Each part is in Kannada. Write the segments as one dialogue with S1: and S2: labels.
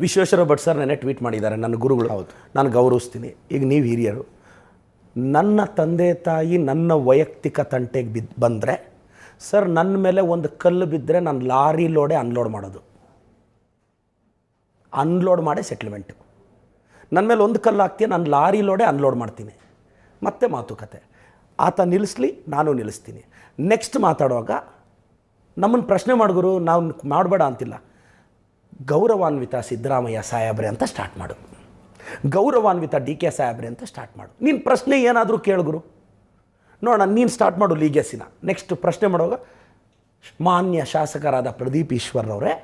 S1: ವಿಶ್ವೇಶ್ವರ ಭಟ್ ಸರ್ ನೆನೆ ಟ್ವೀಟ್ ಮಾಡಿದ್ದಾರೆ ನನ್ನ ಗುರುಗಳು. ಹೌದು. ನಾನು ಗೌರವಿಸ್ತೀನಿ. ಈಗ ನೀವು ಹಿರಿಯರು ನನ್ನ ತಂದೆ ತಾಯಿ ನನ್ನ ವೈಯಕ್ತಿಕ ತಂಟೆಗೆ ಬಿದ್ದು ಬಂದರೆ ಸರ್ ನನ್ನ ಮೇಲೆ ಒಂದು ಕಲ್ಲು ಬಿದ್ದರೆ ನಾನು ಲಾರಿ ಲೋಡೆ ಅನ್ಲೋಡ್ ಮಾಡೋದು. ಅನ್ಲೋಡ್ ಮಾಡೇ ಸೆಟ್ಲ್ಮೆಂಟು ನನ್ನ ಮೇಲೆ ಒಂದು ಕಲ್ಲು ಹಾಕ್ತೀಯ ನಾನು ಲಾರಿ ಲೋಡೆ ಅನ್ಲೋಡ್ ಮಾಡ್ತೀನಿ. ಮತ್ತೆ ಮಾತುಕತೆ. ಆತ ನಿಲ್ಲಿಸ್ಲಿ ನಾನು ನಿಲ್ಲಿಸ್ತೀನಿ. ನೆಕ್ಸ್ಟ್ ಮಾತಾಡುವಾಗ ನಮ್ಮನ್ನು ಪ್ರಶ್ನೆ ಮಾಡಿದ್ರು ನಾವು ಮಾಡಬೇಡ ಅಂತಿಲ್ಲ. ಗೌರವಾನ್ವಿತ ಸಿದ್ದರಾಮಯ್ಯ ಸಾಹೇಬ್ರೆ ಅಂತ ಸ್ಟಾರ್ಟ್ ಮಾಡು. ಗೌರವಾನ್ವಿತ ಡಿ ಕೆ ಸಾಹೇಬ್ರೆ ಅಂತ ಸ್ಟಾರ್ಟ್ ಮಾಡು. ನಿನ್ನ ಪ್ರಶ್ನೆ ಏನಾದರೂ ಕೇಳಿದ್ರು ನೋಡೋಣ, ನೀನು ಸ್ಟಾರ್ಟ್ ಮಾಡು ಲೀಗಸಿನ. ನೆಕ್ಸ್ಟ್ ಪ್ರಶ್ನೆ ಮಾಡುವಾಗ, ಮಾನ್ಯ ಶಾಸಕರಾದ ಪ್ರದೀಪ್ ಈಶ್ವರ್ರವರೇ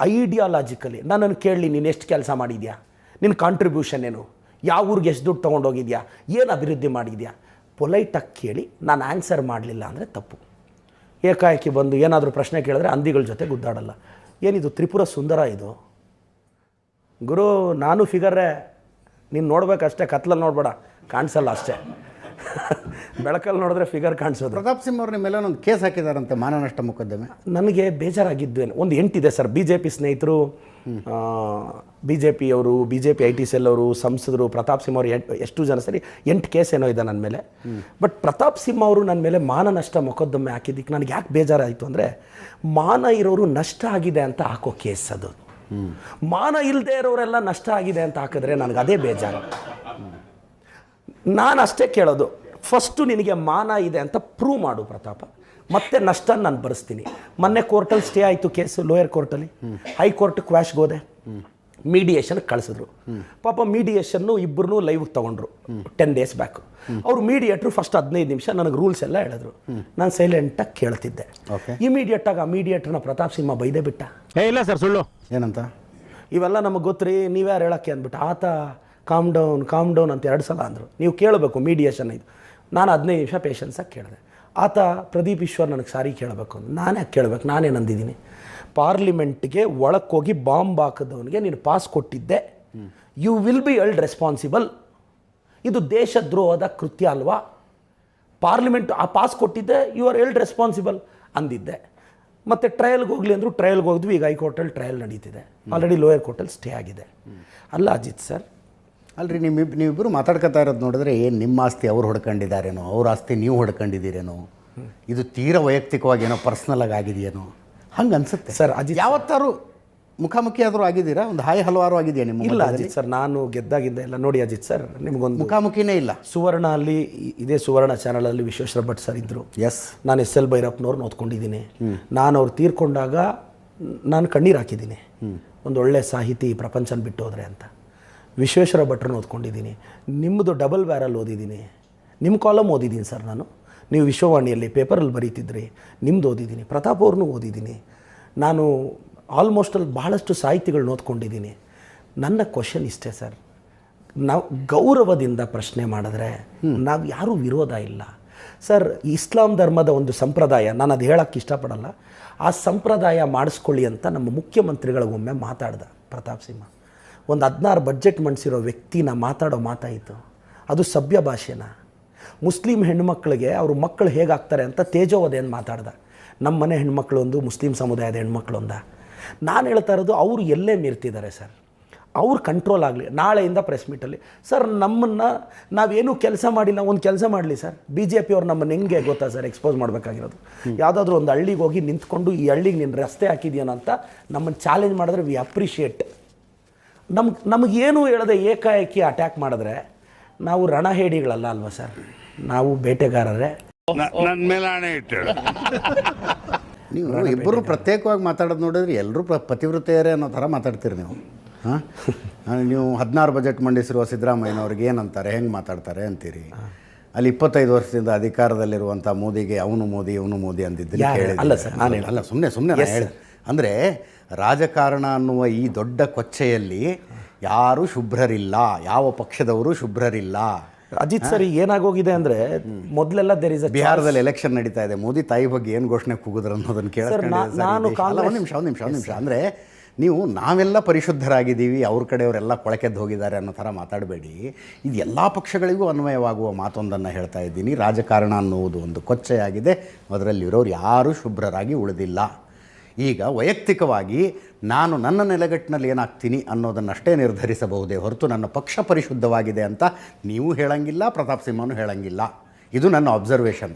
S1: ಐಡಿಯಾಲಜಿಕಲಿ ನನ್ನನ್ನು ಕೇಳಲಿ ನೀನು ಎಷ್ಟು ಕೆಲಸ ಮಾಡಿದ್ಯಾ? ನಿನ್ನ ಕಾಂಟ್ರಿಬ್ಯೂಷನ್ ಏನು? ಯಾವ ಊರಿಗೆ ಎಷ್ಟು ದುಡ್ಡು ತೊಗೊಂಡೋಗಿದ್ಯಾ ಏನು ಅಭಿವೃದ್ಧಿ ಮಾಡಿದ್ಯಾ? ಪೊಲೈಟಾಗಿ ಕೇಳಿ ನಾನು ಆನ್ಸರ್ ಮಾಡಲಿಲ್ಲ ಅಂದರೆ ತಪ್ಪು. ಏಕಾಏಕಿ ಬಂದು ಏನಾದರೂ ಪ್ರಶ್ನೆ ಕೇಳಿದ್ರೆ ಹಂದಿಗಳ ಜೊತೆ ಗುದ್ದಾಡಲ್ಲ ಏನಿದು? ತ್ರಿಪುರ ಸುಂದರ ಇದು. ಗುರು ನಾನು ಫಿಗರ್ರೆ ನೀನು ನೋಡ್ಬೇಕಷ್ಟೇ ಕತ್ಲಲ್ಲಿ ನೋಡ್ಬೇಡ ಕಾಣಿಸಲ್ಲ ಅಷ್ಟೇ. ಬೆಳಕಲ್ಲಿ ನೋಡಿದ್ರೆ ಫಿಗರ್ ಕಾಣಿಸೋದು.
S2: ಪ್ರತಾಪ್ ಸಿಂಹ ಅವ್ರ ನಿಮ್ಮೆಲ್ಲ ಮೇಲೆ ಒಂದು ಕೇಸ್ ಹಾಕಿದಾರಂತೆ ಮಾನನಷ್ಟ ಮೊಕದ್ದಮೆ.
S1: ನನಗೆ ಬೇಜಾರಾಗಿದ್ದೇನೆ ಒಂದು ಎಂಟಿದೆ ಸರ್. ಬಿ ಜೆ ಪಿ ಸ್ನೇಹಿತರು ಬಿ ಜೆ ಪಿಯವರು B J P I T cell ಅವರು ಸಂಸದರು ಪ್ರತಾಪ್ ಸಿಂಹ ಅವರು ಎಂಟು ಎಷ್ಟು ಜನ ಸರಿ ಎಂಟು ಕೇಸ್ ಏನೋ ಇದೆ ನನ್ನ ಮೇಲೆ. ಬಟ್ ಪ್ರತಾಪ್ ಸಿಂಹ ಅವರು ನನ್ನ ಮೇಲೆ ಮಾನ ನಷ್ಟ ಮೊಕದ್ದಮೆ ಹಾಕಿದ್ದಕ್ಕೆ ನನಗೆ ಯಾಕೆ ಬೇಜಾರಾಯಿತು ಅಂದರೆ ಮಾನ ಇರೋರು ನಷ್ಟ ಆಗಿದೆ ಅಂತ ಹಾಕೋ ಕೇಸ್ ಅದು. ಮಾನ ಇಲ್ಲದೆ ಇರೋರೆಲ್ಲ ನಷ್ಟ ಆಗಿದೆ ಅಂತ ಹಾಕಿದ್ರೆ ನನಗೆ ಅದೇ ಬೇಜಾರು. ನಾನು ಅಷ್ಟೇ ಕೇಳೋದು ಫಸ್ಟು ನಿನಗೆ ಮಾನ ಇದೆ ಅಂತ ಪ್ರೂವ್ ಮಾಡು ಪ್ರತಾಪ. ಮತ್ತೆ ನಷ್ಟ ನಾನು ಬರೆಸ್ತೀನಿ. ಮೊನ್ನೆ ಕೋರ್ಟಲ್ಲಿ ಸ್ಟೇ ಆಯಿತು ಕೇಸು ಲೋಯರ್ ಕೋರ್ಟಲ್ಲಿ ಹೈಕೋರ್ಟ್ ಕ್ವಾಶ್ಗೆ ಹೋದೆ. ಮೀಡಿಯೇಷನ್ ಕಳಿಸಿದ್ರು. ಪಾಪ ಮೀಡಿಯೇಷನ್ನು ಇಬ್ಬರನ್ನೂ ಲೈವ್ಗೆ ತೊಗೊಂಡ್ರು. ಟೆನ್ ಡೇಸ್ ಬ್ಯಾಕ್ ಅವ್ರು ಮೀಡಿಯೇಟ್ರು ಫಸ್ಟ್ ಹದಿನೈದು ನಿಮಿಷ ನನಗೆ ರೂಲ್ಸ್ ಎಲ್ಲ ಹೇಳಿದ್ರು. ನಾನು ಸೈಲೆಂಟಾಗಿ ಕೇಳ್ತಿದ್ದೆ. ಇಮಿಡಿಯೇಟಾಗಿ ಆ ಮೀಡಿಯೇಟ್ರನ್ನ ಪ್ರತಾಪ್ ಸಿಂಹ ಬೈದೇ ಬಿಟ್ಟ.
S3: ಏ ಇಲ್ಲ ಸರ್ ಸುಳ್ಳು.
S2: ಏನಂತ?
S1: ಇವೆಲ್ಲ ನಮಗೆ ಗೊತ್ತ್ರಿ ನೀವ್ಯಾರು ಹೇಳಕ್ಕೆ ಅಂದ್ಬಿಟ್ಟು. ಆತ ಕಾಮ್ ಡೌನ್ ಕಾಮ್ ಡೌನ್ ಅಂತ ಎರಡು ಸಲ ಅಂದರು. ನೀವು ಕೇಳಬೇಕು ಮೀಡಿಯೇಷನ್ ಇದು. ನಾನು ಹದಿನೈದು ನಿಮಿಷ ಪೇಷನ್ಸಾಗಿ ಕೇಳಿದೆ. ಆತ ಪ್ರದೀಪ್ ಈಶ್ವರ್ ನನಗೆ ಸಾರಿ ಕೇಳಬೇಕು ಅಂತ ನಾನೇ ಕೇಳಬೇಕು? ನಾನೇನು ಅಂದಿದ್ದೀನಿ ಪಾರ್ಲಿಮೆಂಟ್ಗೆ ಒಳಕ್ಕೆ ಹೋಗಿ ಬಾಂಬ್ ಹಾಕಿದವನಿಗೆ ನೀನು ಪಾಸ್ ಕೊಟ್ಟಿದ್ದೆ. You will be held responsible ಇದು ದೇಶದ್ರೋಹದ ಕೃತ್ಯ ಅಲ್ವಾ? ಪಾರ್ಲಿಮೆಂಟ್ ಆ ಪಾಸ್ ಕೊಟ್ಟಿದ್ದೆ ಯು ಆರ್ ಎಲ್ಡ್ ರೆಸ್ಪಾನ್ಸಿಬಲ್ ಅಂದಿದ್ದೆ. ಮತ್ತು ಟ್ರಯಲ್ಗೆ ಹೋಗಲಿ ಅಂದರು ಟ್ರಯಲ್ಗೆ ಹೋದ್ವಿ ಈಗ ಹೈಕೋರ್ಟಲ್ಲಿ ಟ್ರಯಲ್ ನಡೀತಿದೆ. ಆಲ್ರೆಡಿ ಲೋಯರ್ ಕೋರ್ಟಲ್ಲಿ ಸ್ಟೇ ಆಗಿದೆ. ಅಲ್ಲ ಅಜಿತ್ ಸರ್
S2: ಅಲ್ರಿ ನಿಮ್ಮ ನೀವಿಬ್ಬರು ಮಾತಾಡ್ಕೊತಾ ಇರೋದು ನೋಡಿದ್ರೆ ಏನು ನಿಮ್ಮ ಆಸ್ತಿ ಅವ್ರು ಹೊಡ್ಕೊಂಡಿದ್ದಾರೇನೋ ಅವ್ರ ಆಸ್ತಿ ನೀವು ಹೊಡ್ಕೊಂಡಿದ್ದೀರೇನೋ ಇದು ತೀರ ವೈಯಕ್ತಿಕವಾಗಿ ಏನೋ ಪರ್ಸ್ನಲ್ ಆಗಿ ಆಗಿದೆಯೇನೋ ಹಂಗೆ ಅನ್ಸುತ್ತೆ.
S1: ಸರ್, ಅಜಿತ್-
S2: ಯಾವತ್ತಾರು ಮುಖಾಮುಖಿ ಆದರೂ ಆಗಿದ್ದೀರಾ? ಒಂದು ಹಾಯ್ ಹಲವಾರು ಆಗಿದೆಯಾ ನಿಮ್ಮ
S1: ಇಲ್ಲ ಅಜಿತ್ ಸರ್ ನಾನು ಗೆದ್ದಾಗಿಂದ ಎಲ್ಲ ನೋಡಿ ಅಜಿತ್ ಸರ್ ನಿಮಗೊಂದು
S2: ಮುಖಾಮುಖಿನೇ ಇಲ್ಲ.
S1: ಸುವರ್ಣ ಅಲ್ಲಿ ಇದೇ ಸುವರ್ಣ ಚಾನಲಲ್ಲಿ ವಿಶ್ವೇಶ್ವರ ಭಟ್ ಸರ್ ಇದ್ದರು
S2: ಎಸ್
S1: ನಾನು ಎಸ್ ಎಲ್ ಭೈರಪ್ಪನವ್ರನ್ನ ಓದ್ಕೊಂಡಿದ್ದೀನಿ. ನಾನು ಅವ್ರು ತೀರ್ಕೊಂಡಾಗ ನಾನು ಕಣ್ಣೀರು ಹಾಕಿದ್ದೀನಿ. ಒಂದು ಒಳ್ಳೆ ಸಾಹಿತಿ ಪ್ರಪಂಚನ ಬಿಟ್ಟು ಹೋದ್ರೆ ಅಂತ. ವಿಶ್ವೇಶ್ವರ ಭಟ್ರನ್ನ ಓದ್ಕೊಂಡಿದ್ದೀನಿ. ನಿಮ್ಮದು ಡಬಲ್ ಬ್ಯಾರಲ್ ಓದಿದ್ದೀನಿ. ನಿಮ್ಮ ಕಾಲಮ್ ಓದಿದ್ದೀನಿ ಸರ್ ನಾನು. ನೀವು ವಿಶ್ವವಾಣಿಯಲ್ಲಿ ಪೇಪರಲ್ಲಿ ಬರೀತಿದ್ರಿ. ನಿಮ್ದು ಓದಿದ್ದೀನಿ. ಪ್ರತಾಪ್ ಅವ್ರನ್ನೂ ಓದಿದ್ದೀನಿ. ನಾನು ಆಲ್ಮೋಸ್ಟ್ ಅಲ್ಲಿ ಭಾಳಷ್ಟು ಸಾಹಿತಿಗಳನ್ನ ಓದ್ಕೊಂಡಿದ್ದೀನಿ. ನನ್ನ ಕ್ವಶನ್ ಇಷ್ಟೇ ಸರ್. ನಾವು ಗೌರವದಿಂದ ಪ್ರಶ್ನೆ ಮಾಡಿದ್ರೆ ನಾವು ಯಾರೂ ವಿರೋಧ ಇಲ್ಲ. ಸರ್ ಇಸ್ಲಾಂ ಧರ್ಮದ ಒಂದು ಸಂಪ್ರದಾಯ ನಾನು ಅದು ಹೇಳೋಕ್ಕೆ ಇಷ್ಟಪಡಲ್ಲ. ಆ ಸಂಪ್ರದಾಯ ಮಾಡಿಸ್ಕೊಳ್ಳಿ ಅಂತ ನಮ್ಮ ಮುಖ್ಯಮಂತ್ರಿಗಳಿಗೊಮ್ಮೆ ಮಾತಾಡ್ದ. ಪ್ರತಾಪ್ ಸಿಂಹ. ಒಂದು ಹದಿನಾರು ಬಜೆಟ್ ಮಂಡಿಸಿರೋ ವ್ಯಕ್ತಿನ ಮಾತಾಡೋ ಮಾತಾಯಿತು ಅದು ಸಭ್ಯ ಭಾಷೆನ. ಮುಸ್ಲಿಂ ಹೆಣ್ಮಕ್ಳಿಗೆ ಅವ್ರ ಮಕ್ಕಳು ಹೇಗಾಗ್ತಾರೆ ಅಂತ ತೇಜೋವಧೆಯನ್ನು ಮಾತಾಡ್ದ. ನಮ್ಮ ಮನೆ ಹೆಣ್ಮಕ್ಳೊಂದು ಮುಸ್ಲಿಂ ಸಮುದಾಯದ ಹೆಣ್ಮಕ್ಳು ಒಂದ. ನಾನು ಹೇಳ್ತಾ ಇರೋದು ಅವರು ಎಲ್ಲೇ ಮೀರ್ತಿದ್ದಾರೆ ಸರ್. ಅವ್ರು ಕಂಟ್ರೋಲ್ ಆಗಲಿ. ನಾಳೆಯಿಂದ ಪ್ರೆಸ್ ಮೀಟಲ್ಲಿ ಸರ್ ನಮ್ಮನ್ನು ನಾವೇನು ಕೆಲಸ ಮಾಡಿಲ್ಲ ಒಂದು ಕೆಲಸ ಮಾಡಲಿ ಸರ್. ಬಿ ಜೆ ಪಿಯವ್ರು ನಮ್ಮನ್ನು ಹೆಂಗೆ ಗೊತ್ತಾ ಸರ್ ಎಕ್ಸ್ಪೋಸ್ ಮಾಡಬೇಕಾಗಿರೋದು? ಯಾವುದಾದ್ರೂ ಒಂದು ಹಳ್ಳಿಗೆ ಹೋಗಿ ನಿಂತ್ಕೊಂಡು ಈ ಹಳ್ಳಿಗೆ ನೀನು ರಸ್ತೆ ಹಾಕಿದ್ಯಾನ ಅಂತ ನಮ್ಮನ್ನು ಚಾಲೆಂಜ್ ಮಾಡಿದ್ರೆ ವಿ ಅಪ್ರಿಷಿಯೇಟ್ ನಮ್ಗೆ ನಮಗೇನು ಹೇಳದೆ ಏಕಾಏಕಿ ಅಟ್ಯಾಕ್ ಮಾಡಿದ್ರೆ ನಾವು ರಣಹೇಡಿಗಳಲ್ಲ ಅಲ್ವಾ ಸರ್? ನಾವು ಬೇಟೆಗಾರರೇ.
S4: ನನ್ನ ಮೇಲೆ ಆಣೆ ಇಟ್ಟಳು
S2: ನೀವು ಇಬ್ಬರು ಪ್ರತ್ಯೇಕವಾಗಿ ಮಾತಾಡೋದು ನೋಡಿದ್ರೆ ಎಲ್ಲರೂ ಪ್ರ ಪತಿವ್ರತೆಯರೇ ಅನ್ನೋ ಥರ ಮಾತಾಡ್ತೀರಿ ನೀವು. ಹಾಂ? ನೀವು ಹದಿನಾರು ಬಜೆಟ್ ಮಂಡಿಸಿರುವ ಸಿದ್ದರಾಮಯ್ಯನವ್ರಿಗೆ ಏನಂತಾರೆ ಹೆಂಗೆ ಮಾತಾಡ್ತಾರೆ ಅಂತೀರಿ? ಅಲ್ಲಿ ಇಪ್ಪತ್ತೈದು ವರ್ಷದಿಂದ ಅಧಿಕಾರದಲ್ಲಿರುವಂಥ ಮೋದಿಗೆ ಅವನು ಮೋದಿ ಇವನು ಮೋದಿ ಅಂದಿದ್ದು?
S1: ಅಲ್ಲ ಸರ್, ನಾನು
S2: ಅಲ್ಲ ಸುಮ್ಮನೆ ಸುಮ್ಮನೆ ಅಂದರೆ ರಾಜಕಾರಣ ಅನ್ನುವ ಈ ದೊಡ್ಡ ಕೊಚ್ಚೆಯಲ್ಲಿ ಯಾರೂ ಶುಭ್ರರಿಲ್ಲ ಯಾವ ಪಕ್ಷದವರು ಶುಭ್ರರಿಲ್ಲ.
S1: ಅಜಿತ್ ಸರ್ ಈಗ ಏನಾಗೋಗಿದೆ ಅಂದರೆ ಮೊದಲೆಲ್ಲ ದೇರ್ ಇಸ್
S2: ಬಿಹಾರದಲ್ಲಿ ಎಲೆಕ್ಷನ್ ನಡೀತಾ ಇದೆ. ಮೋದಿ ತಾಯಿ ಬಗ್ಗೆ ಏನು ಘೋಷಣೆ ಕೂಗಿದ್ರು ಅನ್ನೋದನ್ನು
S1: ನಾ- ನಾನು.
S2: ಒಂದು ನಿಮಿಷ ಒಂದು ನಿಮಿಷ ಒಂದು ನಿಮಿಷ. ಅಂದರೆ ನೀವು ನಾವೆಲ್ಲ ಪರಿಶುದ್ಧರಾಗಿದ್ದೀವಿ ಅವ್ರ ಕಡೆಯವರೆಲ್ಲ ಕೊಳಕೆದ್ದು ಹೋಗಿದ್ದಾರೆ ಅನ್ನೋ ಥರ ಮಾತಾಡಬೇಡಿ. ಇದು ಎಲ್ಲ ಪಕ್ಷಗಳಿಗೂ ಅನ್ವಯವಾಗುವ ಮಾತೊಂದನ್ನು ಹೇಳ್ತಾ ಇದ್ದೀನಿ. ರಾಜಕಾರಣ ಅನ್ನುವುದು ಒಂದು ಕೊಚ್ಚೆಯಾಗಿದೆ. ಅದರಲ್ಲಿರೋರು ಯಾರೂ ಶುಭ್ರರಾಗಿ ಉಳಿದಿಲ್ಲ. ಈಗ ವೈಯಕ್ತಿಕವಾಗಿ ನಾನು ನನ್ನ ನೆಲೆಗಟ್ಟಿನಲ್ಲಿ ಏನಾಗ್ತೀನಿ ಅನ್ನೋದನ್ನಷ್ಟೇ ನಿರ್ಧರಿಸಬಹುದೇ ಹೊರತು ನನ್ನ ಪಕ್ಷ ಪರಿಶುದ್ಧವಾಗಿದೆ ಅಂತ ನೀವು ಹೇಳಂಗಿಲ್ಲ, ಪ್ರತಾಪ್ ಸಿಂಹನು ಹೇಳಂಗಿಲ್ಲ. ಇದು ನನ್ನ ಅಬ್ಸರ್ವೇಷನ್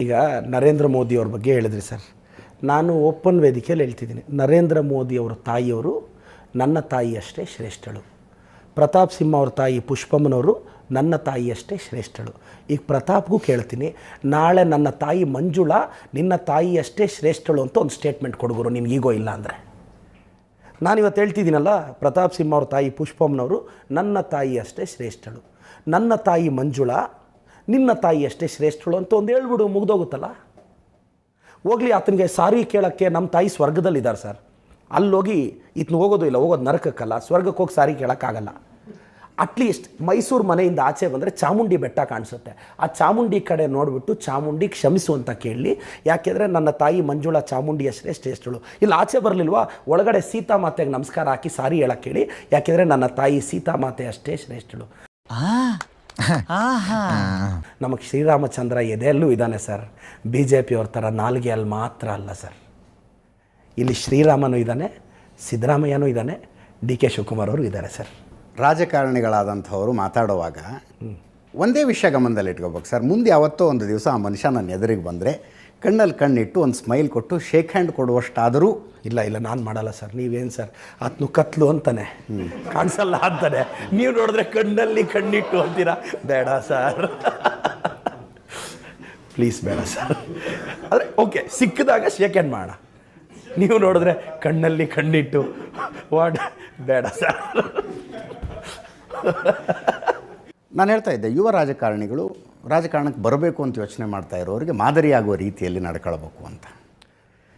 S1: ಈಗ ನರೇಂದ್ರ ಮೋದಿ ಅವ್ರ ಬಗ್ಗೆ ಹೇಳಿದ್ರಿ ಸರ್. ನಾನು ಓಪನ್ ವೇದಿಕೆಯಲ್ಲಿ ಹೇಳ್ತಿದ್ದೀನಿ. ನರೇಂದ್ರ ಮೋದಿ ಅವರ ತಾಯಿಯವರು ನನ್ನ ತಾಯಿಯಷ್ಟೇ ಶ್ರೇಷ್ಠಳು. ಪ್ರತಾಪ್ ಸಿಂಹ ಅವ್ರ ತಾಯಿ ಪುಷ್ಪಮ್ಮನವರು ನನ್ನ ತಾಯಿಯಷ್ಟೇ ಶ್ರೇಷ್ಠಳು. ಈಗ ಪ್ರತಾಪ್ಗೂ ಕೇಳ್ತೀನಿ, ನಾಳೆ ನನ್ನ ತಾಯಿ ಮಂಜುಳಾ ನಿನ್ನ ತಾಯಿಯಷ್ಟೇ ಶ್ರೇಷ್ಠಳು ಅಂತ ಒಂದು ಸ್ಟೇಟ್ಮೆಂಟ್ ಕೊಡುಗರು ನಿಮ್ಗೆ ಈಗೋ ಇಲ್ಲ ಅಂದರೆ. ನಾನಿವತ್ತು ಹೇಳ್ತಿದ್ದೀನಲ್ಲ, ಪ್ರತಾಪ್ ಸಿಂಹ ಅವ್ರ ತಾಯಿ ಪುಷ್ಪಮ್ಮನವರು ನನ್ನ ತಾಯಿ ಅಷ್ಟೇ ಶ್ರೇಷ್ಠಳು. ನನ್ನ ತಾಯಿ ಮಂಜುಳಾ ನಿನ್ನ ತಾಯಿ ಅಷ್ಟೇ ಶ್ರೇಷ್ಠಳು ಅಂತ ಒಂದು ಹೇಳ್ಬಿಡು, ಮುಗ್ದೋಗುತ್ತಲ್ಲ? ಹೋಗ್ಲಿ, ಆತನಿಗೆ ಸಾರಿ ಕೇಳೋಕ್ಕೆ ನಮ್ಮ ತಾಯಿ ಸ್ವರ್ಗದಲ್ಲಿದ್ದಾರೆ ಸರ್. ಅಲ್ಲೋಗಿ, ಇತ್ನ ಹೋಗೋದು ಇಲ್ಲ, ಹೋಗೋದು ನರಕಕ್ಕಲ್ಲ, ಸ್ವರ್ಗಕ್ಕೆ ಹೋಗಿ ಸಾರಿ ಕೇಳೋಕ್ಕಾಗಲ್ಲ. ಅಟ್ಲೀಸ್ಟ್ ಮೈಸೂರು ಮನೆಯಿಂದ ಆಚೆ ಬಂದರೆ ಚಾಮುಂಡಿ ಬೆಟ್ಟ ಕಾಣಿಸುತ್ತೆ. ಆ ಚಾಮುಂಡಿ ಕಡೆ ನೋಡಿಬಿಟ್ಟು ಚಾಮುಂಡಿ ಕ್ಷಮಿಸು ಅಂತ ಕೇಳಲಿ ಯಾಕೆಂದರೆ ನನ್ನ ತಾಯಿ ಮಂಜುಳಾ ಚಾಮುಂಡಿ ಅಷ್ಟೇ ಶ್ರೇಷ್ಠಳು ಇಲ್ಲಿ ಆಚೆ ಬರಲಿಲ್ವಾ? ಒಳಗಡೆ ಸೀತಾಮಾತೆಗೆ ನಮಸ್ಕಾರ ಹಾಕಿ ಸಾರಿ ಹೇಳಕ್ಕೆ ಹೇಳಿ ಯಾಕೆಂದರೆ ನನ್ನ ತಾಯಿ ಸೀತಾ ಮಾತೆ ಅಷ್ಟೇ ಶ್ರೇಷ್ಠಳು. ನಮಗೆ ಶ್ರೀರಾಮಚಂದ್ರ ಎದೆಯಲ್ಲೂ ಇದ್ದಾನೆ ಸರ್. ಬಿ ಜೆ ಪಿಯವ್ರ ಥರ ನಾಲ್ಗೆಯಲ್ಲಿ ಮಾತ್ರ ಅಲ್ಲ ಸರ್. ಇಲ್ಲಿ ಶ್ರೀರಾಮನೂ ಇದ್ದಾನೆ ಸಿದ್ದರಾಮಯ್ಯನೂ ಇದ್ದಾನೆ ಡಿ ಕೆ ಶಿವಕುಮಾರ್ ಅವರು ಇದ್ದಾರೆ ಸರ್.
S2: ರಾಜಕಾರಣಿಗಳಾದಂಥವರು ಮಾತಾಡುವಾಗ ಒಂದೇ ವಿಷಯ ಗಮನದಲ್ಲಿ ಇಟ್ಕೋಬೇಕು ಸರ್, ಮುಂದೆ ಯಾವತ್ತೋ ಒಂದು ದಿವಸ ಆ ಮನುಷ್ಯ ನನ್ನ ಎದುರಿಗೆ ಬಂದರೆ ಕಣ್ಣಲ್ಲಿ ಕಣ್ಣಿಟ್ಟು ಒಂದು ಸ್ಮೈಲ್ ಕೊಟ್ಟು ಶೇಕ್ ಹ್ಯಾಂಡ್ ಕೊಡುವಷ್ಟಾದರೂ
S1: ಇಲ್ಲ ಇಲ್ಲ, ನಾನು ಮಾಡಲ್ಲ ಸರ್. ನೀವೇನು ಸರ್? ಆತ್ನು ಕತ್ಲು ಅಂತಾನೆ. ಕಾಣಿಸಲ್ಲ ಅಂತಾನೆ. ನೀವು ನೋಡಿದ್ರೆ ಕಣ್ಣಲ್ಲಿ ಕಣ್ಣಿಟ್ಟು ಅಂತೀರಾ? ಬೇಡ ಸರ್. ಪ್ಲೀಸ್ ಬೇಡ ಸರ್. ಆದರೆ, ಓಕೆ, ಸಿಕ್ಕಿದಾಗ ಶೇಕ್ ಹ್ಯಾಂಡ್ ಮಾಡೋಣ ನೀವು ನೋಡಿದ್ರೆ ಕಣ್ಣಲ್ಲಿ ಕಣ್ಣಿಟ್ಟು. ವಾಟ್? ಬೇಡ ಸರ್.
S2: ನಾನು ಹೇಳ್ತಾ ಇದ್ದೆ ಯುವ ರಾಜಕಾರಣಿಗಳು ರಾಜಕಾರಣಕ್ಕೆ ಬರಬೇಕು ಅಂತ ಯೋಚನೆ ಮಾಡ್ತಾ ಇರೋರಿಗೆ ಮಾದರಿಯಾಗುವ ರೀತಿಯಲ್ಲಿ ನಡ್ಕೊಳ್ಬೇಕು ಅಂತ.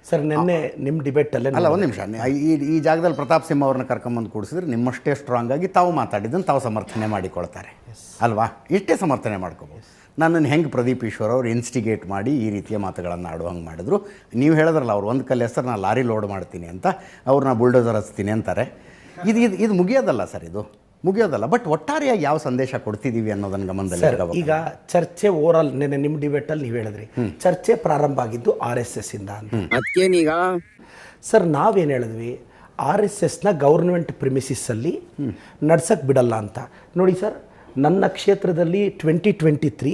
S1: ಸರ್ ನಿನ್ನೆ ನಿಮ್ಮ ಡಿಬೇಟಲ್ಲೇ
S2: ಅಲ್ಲ ಒಂದು ನಿಮಿಷ ಈ ಈ ಜಾಗದಲ್ಲಿ ಪ್ರತಾಪ್ ಸಿಂಹ ಅವ್ರನ್ನ ಕರ್ಕೊಂಬಂದು ಕೂಡಿಸಿದ್ರೆ ನಿಮ್ಮಷ್ಟೇ ಸ್ಟ್ರಾಂಗ್ ಆಗಿ ತಾವು ಮಾತಾಡಿದ್ದನ್ನು ತಾವು ಸಮರ್ಥನೆ ಮಾಡಿಕೊಳ್ತಾರೆ. ಅಲ್ವಾ? ಇಷ್ಟೇ ಸಮರ್ಥನೆ ಮಾಡ್ಕೋಬೋದು. ನನ್ನನ್ನು ಹೆಂಗೆ ಪ್ರದೀಪ್ ಈಶ್ವರ್ ಅವರು ಇನ್ಸ್ಟಿಗೇಟ್ ಮಾಡಿ ಈ ರೀತಿಯ ಮಾತುಗಳನ್ನು ಆಡುವಂಗೆ ಹಂಗೆ ಮಾಡಿದ್ರು. ನೀವು ಹೇಳಿದ್ರಲ್ಲ ಅವ್ರು ಒಂದು ಕಲ್ಲು ಹೆಸರು ನಾನು ಲಾರಿ ಲೋಡ್ ಮಾಡ್ತೀನಿ ಅಂತ ಅವ್ರನ್ನ ಬುಲ್ಡೋಸರ್ ಹಚ್ತೀನಿ ಅಂತಾರೆ. ಇದು ಇದು ಇದು ಮುಗಿಯೋದಲ್ಲ ಸರ್ ಇದು? ಮುಗಿಯೋದಲ್ಲ. ಬಟ್ ಒಟ್ಟಾರೆಯಾಗಿ ಯಾವ ಸಂದೇಶ ಕೊಡ್ತಿದ್ದೀವಿ ಅನ್ನೋದನ್ನು ಗಮನದಲ್ಲಿ.
S1: ಈಗ ಚರ್ಚೆ ಓರಲ್ ನಿನ್ನೆ ನಿಮ್ಮ ಡಿಬೇಟಲ್ಲಿ ನೀವು ಹೇಳಿದ್ರಿ. ಚರ್ಚೆ ಪ್ರಾರಂಭ ಆಗಿದ್ದು ಆರ್ ಎಸ್ ಎಸ್ ಇಂದ ಅಂತ.
S3: ಅದಕ್ಕೇನೀಗ
S1: ಸರ್ ನಾವೇನು ಹೇಳಿದ್ವಿ? ಆರ್ ಎಸ್ ಎಸ್ನ ಗೌರ್ಮೆಂಟ್ ಪ್ರಿಮಿಸಿಸಲ್ಲಿ ನಡ್ಸಕ್ಕೆ ಬಿಡಲ್ಲ ಅಂತ. ನೋಡಿ ಸರ್ ನನ್ನ ಕ್ಷೇತ್ರದಲ್ಲಿ ಟ್ವೆಂಟಿ ಟ್ವೆಂಟಿ ತ್ರೀ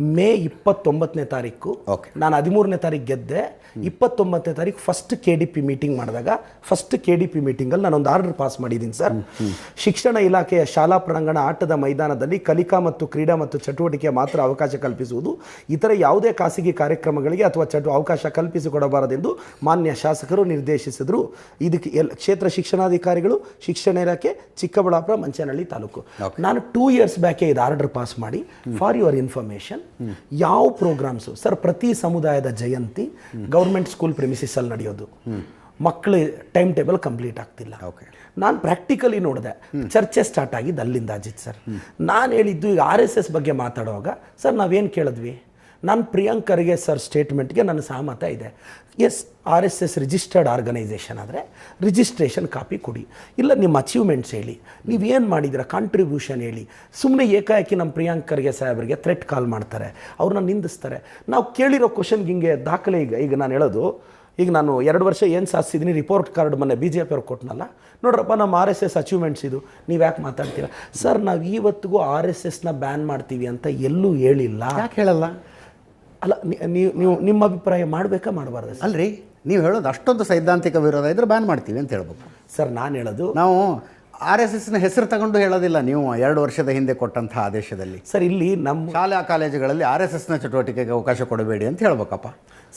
S1: ಮೇ ಇಪ್ಪತ್ತೊಂಬತ್ತನೇ ತಾರೀಕು. ನಾನು ಹದಿಮೂರನೇ ತಾರೀಕು ಗೆದ್ದೆ. ಇಪ್ಪತ್ತೊಂಬತ್ತನೇ ತಾರೀಕು first K D P meeting ಮಾಡಿದಾಗ ಫಸ್ಟ್ ಕೆ ಡಿ ಪಿ ಮೀಟಿಂಗಲ್ಲಿ ನಾನೊಂದು ಆರ್ಡರ್ ಪಾಸ್ ಮಾಡಿದ್ದೀನಿ ಸರ್ ಶಿಕ್ಷಣ ಇಲಾಖೆಯ ಶಾಲಾ ಪ್ರಾಂಗಣ ಆಟದ ಮೈದಾನದಲ್ಲಿ ಕಲಿಕಾ ಮತ್ತು ಕ್ರೀಡಾ ಮತ್ತು ಚಟುವಟಿಕೆ ಮಾತ್ರ ಅವಕಾಶ ಕಲ್ಪಿಸುವುದು ಇತರ ಯಾವುದೇ ಖಾಸಗಿ ಕಾರ್ಯಕ್ರಮಗಳಿಗೆ ಅಥವಾ ಚಟು ಅವಕಾಶ ಕಲ್ಪಿಸಿಕೊಡಬಾರದೆಂದು ಮಾನ್ಯ ಶಾಸಕರು ನಿರ್ದೇಶಿಸಿದರು. ಇದಕ್ಕೆ ಎಲ್ ಕ್ಷೇತ್ರ ಶಿಕ್ಷಣಾಧಿಕಾರಿಗಳು ಶಿಕ್ಷಣ ಇಲಾಖೆ ಚಿಕ್ಕಬಳ್ಳಾಪುರ ಮಂಚನಹಳ್ಳಿ ತಾಲೂಕು. ನಾನು ಟೂ ಇಯರ್ಸ್ ಬ್ಯಾಕೆ ಇದು ಆರ್ಡರ್ ಪಾಸ್ ಮಾಡಿ ಫಾರ್ ಯುವರ್ ಇನ್ಫಾರ್ಮೇಷನ್ ಯಾವ ಪ್ರೋಗ್ರಾಮ್ಸು ಸರ್ ಪ್ರತಿ ಸಮುದಾಯದ ಜಯಂತಿ ಗೌರ್ಮೆಂಟ್ ಸ್ಕೂಲ್ ಪ್ರಿಮಿಸಿಸಲ್ಲಿ ನಡೆಯೋದು. ಮಕ್ಕಳು ಟೈಮ್ ಟೇಬಲ್ ಕಂಪ್ಲೀಟ್ ಆಗ್ತಿಲ್ಲ. ನಾನು ಪ್ರಾಕ್ಟಿಕಲಿ ನೋಡಿದೆ ಚರ್ಚೆ ಸ್ಟಾರ್ಟ್ ಆಗಿದ್ದು ಅಲ್ಲಿಂದ ಅಜಿತ್ ಸರ್ ನಾನು ಹೇಳಿದ್ದು ಈಗ ಆರ್ ಎಸ್ ಎಸ್ ಬಗ್ಗೆ ಮಾತಾಡುವಾಗ ಸರ್ ನಾವೇನು ಕೇಳಿದ್ವಿ? ನಾನು ಪ್ರಿಯಾಂಕ್ ಖರ್ಗೆ ಸರ್ ಸ್ಟೇಟ್ಮೆಂಟ್ಗೆ ನನ್ನ ಸಹಮತ ಇದೆ. Yes, R S S registered organisation ಆದರೆ ರಿಜಿಸ್ಟ್ರೇಷನ್ ಕಾಪಿ ಕೊಡಿ. ಇಲ್ಲ ನಿಮ್ಮ ಅಚೀವ್ಮೆಂಟ್ಸ್ ಹೇಳಿ. ನೀವೇನು ಮಾಡಿದಿರ ಕಾಂಟ್ರಿಬ್ಯೂಷನ್ ಹೇಳಿ. ಸುಮ್ಮನೆ ಏಕಾಏಕಿ ನಮ್ಮ ಪ್ರಿಯಾಂಕ್ ಖರ್ಗೆ ಸಾಹೇಬರಿಗೆ ಥ್ರೆಟ್ ಕಾಲ್ ಮಾಡ್ತಾರೆ. ಅವ್ರನ್ನ ನಿಂದಿಸ್ತಾರೆ. ನಾವು ಕೇಳಿರೋ ಕ್ವಶನ್ಗೆ ಹಿಂಗೆ ದಾಖಲೆ ಈಗ ಈಗ ನಾನು ಹೇಳೋದು, ಈಗ ನಾನು ಎರಡು ವರ್ಷ ಏನು ಸಾಧಿಸಿದ್ದೀನಿ ರಿಪೋರ್ಟ್ ಕಾರ್ಡ್ ಮೊನ್ನೆ ಬಿ ಜೆ ಪಿಯವ್ರು ಕೊಟ್ಟನಲ್ಲ ನೋಡ್ರಪ್ಪ ನಮ್ಮ ಆರ್ ಎಸ್ ಎಸ್ ಅಚೀವ್ಮೆಂಟ್ಸ್ ಇದು. ನೀವು ಯಾಕೆ ಮಾತಾಡ್ತೀರಾ? ಸರ್, ನಾವು ಇವತ್ತಿಗೂ ಆರ್ ಎಸ್ ಎಸ್ನ ಬ್ಯಾನ್ ಮಾಡ್ತೀವಿ ಅಂತ ಎಲ್ಲೂ ಹೇಳಿಲ್ಲ.
S2: ಯಾಕೆ ಹೇಳಲ್ಲ?
S1: ಅಲ್ಲ ನೀವು ನೀವು ನಿಮ್ಮ ಅಭಿಪ್ರಾಯ ಮಾಡಬೇಕಾ ಮಾಡಬಾರ್ದು
S2: ಅಲ್ರಿ ನೀವು ಹೇಳೋದು ಅಷ್ಟೊಂದು ಸೈದ್ಧಾಂತಿಕ ವಿರೋಧ ಇದ್ರೆ ಬ್ಯಾನ್ ಮಾಡ್ತೀವಿ ಅಂತ ಹೇಳ್ಬೇಕು.
S1: ಸರ್ ನಾನು ಹೇಳೋದು
S2: ನಾವು ಆರ್ ಎಸ್ ಎಸ್ನ ಹೆಸರು ತಗೊಂಡು ಹೇಳೋದಿಲ್ಲ ನೀವು ಎರಡು ವರ್ಷದ ಹಿಂದೆ ಕೊಟ್ಟಂತಹ ಆದೇಶದಲ್ಲಿ.
S1: ಸರ್ ಇಲ್ಲಿ ನಮ್ಮ
S2: ಶಾಲಾ ಕಾಲೇಜುಗಳಲ್ಲಿ ಆರ್ ಎಸ್ ಎಸ್ನ ಚಟುವಟಿಕೆಗೆ ಅವಕಾಶ ಕೊಡಬೇಡಿ ಅಂತ ಹೇಳ್ಬೇಕಪ್ಪ.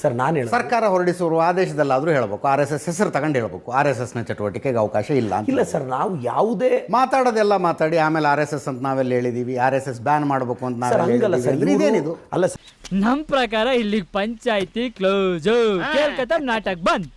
S1: ಸರ್ ನಾನು ಹೇಳಿ
S2: ಸರ್ಕಾರ ಹೊರಡಿಸುವ ಆದೇಶದಲ್ಲಾದರೂ ಹೇಳಬೇಕು. ಆರ್ ಎಸ್ ಎಸ್ ಹೆಸರು ತಗೊಂಡು ಹೇಳಬೇಕು. ಆರ್ ಎಸ್ ಎಸ್ನ ಚಟುವಟಿಕೆಗೆ ಅವಕಾಶ ಇಲ್ಲ ಅಂತ
S1: ಇಲ್ಲ ಸರ್ ನಾವು ಯಾವುದೇ
S2: ಮಾತಾಡೋದೆಲ್ಲ ಮಾತಾಡಿ ಆಮೇಲೆ ಆರ್ ಎಸ್ ಎಸ್ ಅಂತ ನಾವೆಲ್ಲ ಹೇಳಿದೀವಿ ಆರ್ ಎಸ್ ಎಸ್ ಬ್ಯಾನ್ ಮಾಡಬೇಕು ಅಂತ ನಾವು
S1: ಹಂಗಲ್ಲ ಸರ್.
S2: ಇದೇನಿದು?
S1: ಅಲ್ಲ ಸರ್.
S5: ನಮ್ಮ ಪ್ರಕಾರ ಇಲ್ಲಿಗೆ ಪಂಚಾಯಿತಿ ಕ್ಲೋಸ್ ಕೇಳ್ಕತ್ತ ನಾಟಕ ಬಂದ್.